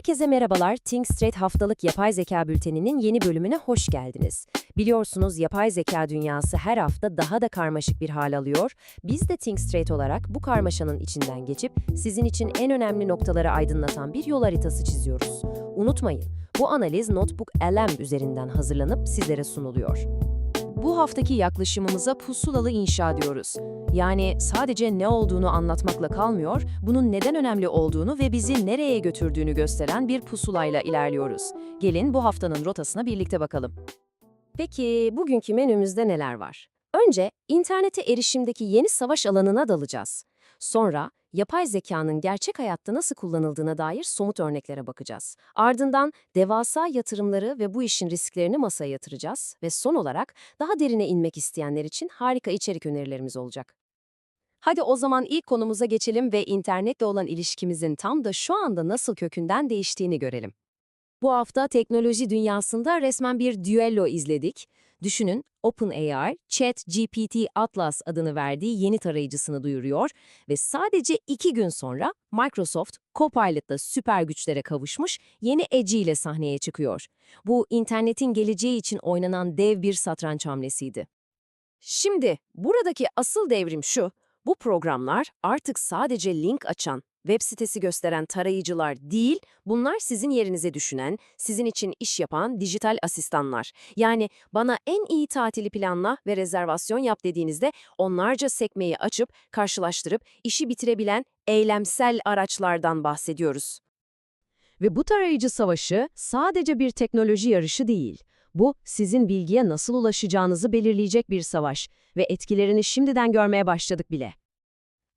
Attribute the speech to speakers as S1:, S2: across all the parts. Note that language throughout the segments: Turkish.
S1: Herkese merhabalar. Think Straight haftalık yapay zeka bülteninin yeni bölümüne hoş geldiniz. Biliyorsunuz yapay zeka dünyası her hafta daha da karmaşık bir hal alıyor. Biz de Think Straight olarak bu karmaşanın içinden geçip sizin için en önemli noktaları aydınlatan bir yol haritası çiziyoruz. Unutmayın, bu analiz Notebook LM üzerinden hazırlanıp sizlere sunuluyor. Bu haftaki yaklaşımımıza pusulalı inşa diyoruz. Yani sadece ne olduğunu anlatmakla kalmıyor, bunun neden önemli olduğunu ve bizi nereye götürdüğünü gösteren bir pusulayla ilerliyoruz. Gelin bu haftanın rotasına birlikte bakalım. Peki bugünkü menümüzde neler var? Önce internete erişimdeki yeni savaş alanına dalacağız. Sonra yapay zekanın gerçek hayatta nasıl kullanıldığına dair somut örneklere bakacağız. Ardından devasa yatırımları ve bu işin risklerini masaya yatıracağız ve son olarak daha derine inmek isteyenler için harika içerik önerilerimiz olacak. Hadi o zaman ilk konumuza geçelim ve internetle olan ilişkimizin tam da şu anda nasıl kökünden değiştiğini görelim. Bu hafta teknoloji dünyasında resmen bir düello izledik. Düşünün, OpenAI, ChatGPT Atlas adını verdiği yeni tarayıcısını duyuruyor ve sadece iki gün sonra Microsoft Copilot'la süper güçlere kavuşmuş yeni Edge ile sahneye çıkıyor. Bu internetin geleceği için oynanan dev bir satranç hamlesiydi. Şimdi buradaki asıl devrim şu, bu programlar artık sadece link açan, web sitesi gösteren tarayıcılar değil, bunlar sizin yerinize düşünen, sizin için iş yapan dijital asistanlar. Yani bana en iyi tatili planla ve rezervasyon yap dediğinizde onlarca sekmeyi açıp, karşılaştırıp işi bitirebilen eylemsel araçlardan bahsediyoruz. Ve bu tarayıcı savaşı sadece bir teknoloji yarışı değil. Bu, sizin bilgiye nasıl ulaşacağınızı belirleyecek bir savaş ve etkilerini şimdiden görmeye başladık bile.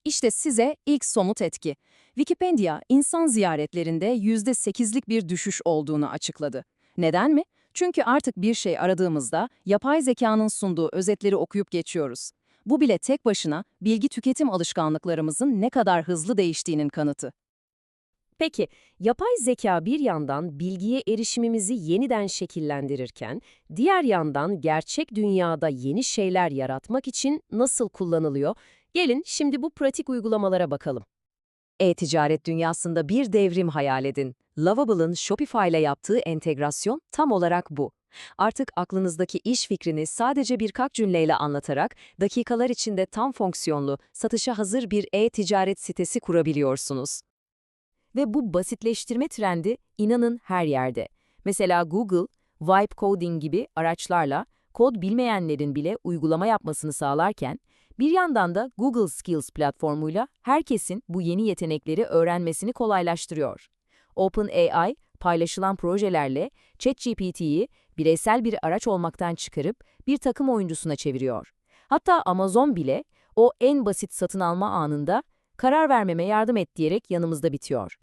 S1: İşte size ilk somut etki. Wikipedia, insan ziyaretlerinde %8'lik bir düşüş olduğunu açıkladı. Neden mi? Çünkü artık bir şey aradığımızda yapay zekanın sunduğu özetleri okuyup geçiyoruz. Bu bile tek başına bilgi tüketim alışkanlıklarımızın ne kadar hızlı değiştiğinin kanıtı. Peki, yapay zeka bir yandan bilgiye erişimimizi yeniden şekillendirirken, diğer yandan gerçek dünyada yeni şeyler yaratmak için nasıl kullanılıyor? Gelin şimdi bu pratik uygulamalara bakalım. E-ticaret dünyasında bir devrim hayal edin. Lovable'ın Shopify ile yaptığı entegrasyon tam olarak bu. Artık aklınızdaki iş fikrini sadece birkaç cümleyle anlatarak dakikalar içinde tam fonksiyonlu, satışa hazır bir e-ticaret sitesi kurabiliyorsunuz. Ve bu basitleştirme trendi inanın her yerde. Mesela Google, Vibe Coding gibi araçlarla kod bilmeyenlerin bile uygulama yapmasını sağlarken, bir yandan da Google Skills platformuyla herkesin bu yeni yetenekleri öğrenmesini kolaylaştırıyor. OpenAI, paylaşılan projelerle ChatGPT'yi bireysel bir araç olmaktan çıkarıp bir takım oyuncusuna çeviriyor. Hatta Amazon bile o en basit satın alma anında karar vermeme yardım et diyerek yanımızda bitiyor.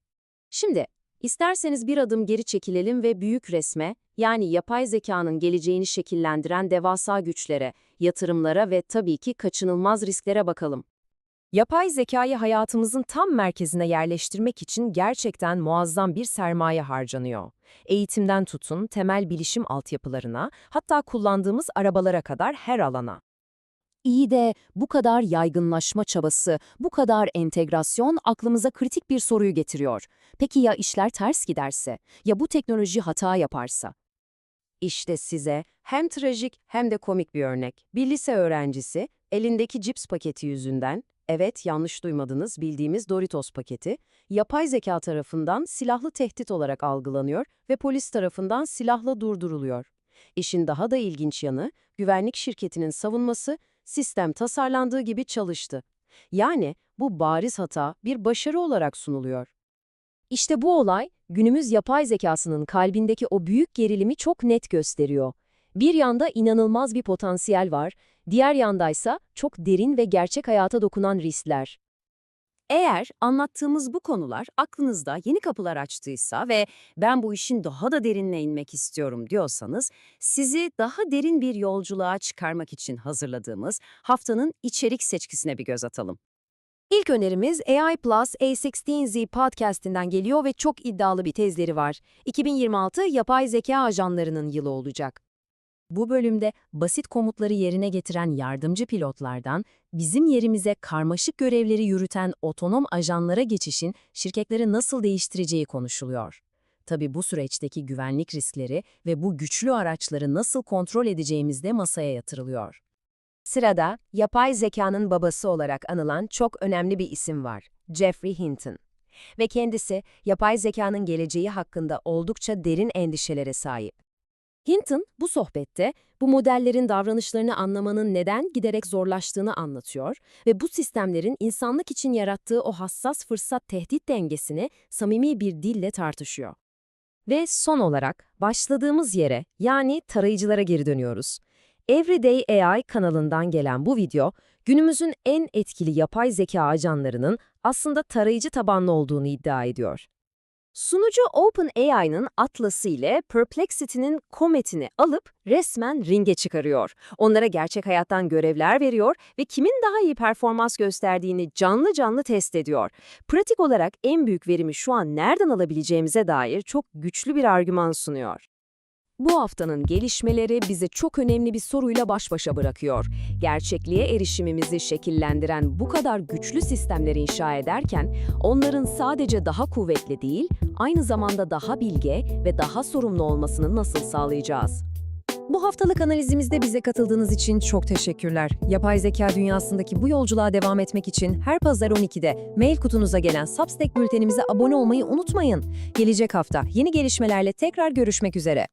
S1: Şimdi, isterseniz bir adım geri çekilelim ve büyük resme, yani yapay zekanın geleceğini şekillendiren devasa güçlere, yatırımlara ve tabii ki kaçınılmaz risklere bakalım. Yapay zekayı hayatımızın tam merkezine yerleştirmek için gerçekten muazzam bir sermaye harcanıyor. Eğitimden tutun, temel bilişim altyapılarına, hatta kullandığımız arabalara kadar her alana. İyi de bu kadar yaygınlaşma çabası, bu kadar entegrasyon aklımıza kritik bir soruyu getiriyor. Peki ya işler ters giderse? Ya bu teknoloji hata yaparsa? İşte size hem trajik hem de komik bir örnek. Bir lise öğrencisi elindeki cips paketi yüzünden, evet yanlış duymadınız bildiğimiz Doritos paketi, yapay zeka tarafından silahlı tehdit olarak algılanıyor ve polis tarafından silahla durduruluyor. İşin daha da ilginç yanı, güvenlik şirketinin savunması sistem tasarlandığı gibi çalıştı. Yani bu bariz hata bir başarı olarak sunuluyor. İşte bu olay, günümüz yapay zekasının kalbindeki o büyük gerilimi çok net gösteriyor. Bir yanda inanılmaz bir potansiyel var, diğer yandaysa çok derin ve gerçek hayata dokunan riskler. Eğer anlattığımız bu konular aklınızda yeni kapılar açtıysa ve ben bu işin daha da derinine inmek istiyorum diyorsanız, sizi daha derin bir yolculuğa çıkarmak için hazırladığımız haftanın içerik seçkisine bir göz atalım. İlk önerimiz AI Plus A16Z podcast'inden geliyor ve çok iddialı bir tezleri var. 2026 yapay zeka ajanlarının yılı olacak. Bu bölümde basit komutları yerine getiren yardımcı pilotlardan bizim yerimize karmaşık görevleri yürüten otonom ajanlara geçişin şirketleri nasıl değiştireceği konuşuluyor. Tabii bu süreçteki güvenlik riskleri ve bu güçlü araçları nasıl kontrol edeceğimiz de masaya yatırılıyor. Sırada yapay zekanın babası olarak anılan çok önemli bir isim var. Jeffrey Hinton. Ve kendisi yapay zekanın geleceği hakkında oldukça derin endişelere sahip. Hinton bu sohbette bu modellerin davranışlarını anlamanın neden giderek zorlaştığını anlatıyor ve bu sistemlerin insanlık için yarattığı o hassas fırsat-tehdit dengesini samimi bir dille tartışıyor. Ve son olarak başladığımız yere yani tarayıcılara geri dönüyoruz. Everyday AI kanalından gelen bu video, günümüzün en etkili yapay zeka ajanlarının aslında tarayıcı tabanlı olduğunu iddia ediyor. Sunucu OpenAI'nın Atlas'ı ile Perplexity'nin Comet'ini alıp resmen ringe çıkarıyor. Onlara gerçek hayattan görevler veriyor ve kimin daha iyi performans gösterdiğini canlı canlı test ediyor. Pratik olarak en büyük verimi şu an nereden alabileceğimize dair çok güçlü bir argüman sunuyor. Bu haftanın gelişmeleri bize çok önemli bir soruyla baş başa bırakıyor. Gerçekliğe erişimimizi şekillendiren bu kadar güçlü sistemleri inşa ederken, onların sadece daha kuvvetli değil, aynı zamanda daha bilge ve daha sorumlu olmasını nasıl sağlayacağız? Bu haftalık analizimizde bize katıldığınız için çok teşekkürler. Yapay zeka dünyasındaki bu yolculuğa devam etmek için her pazar 12'de mail kutunuza gelen Substack bültenimize abone olmayı unutmayın. Gelecek hafta yeni gelişmelerle tekrar görüşmek üzere.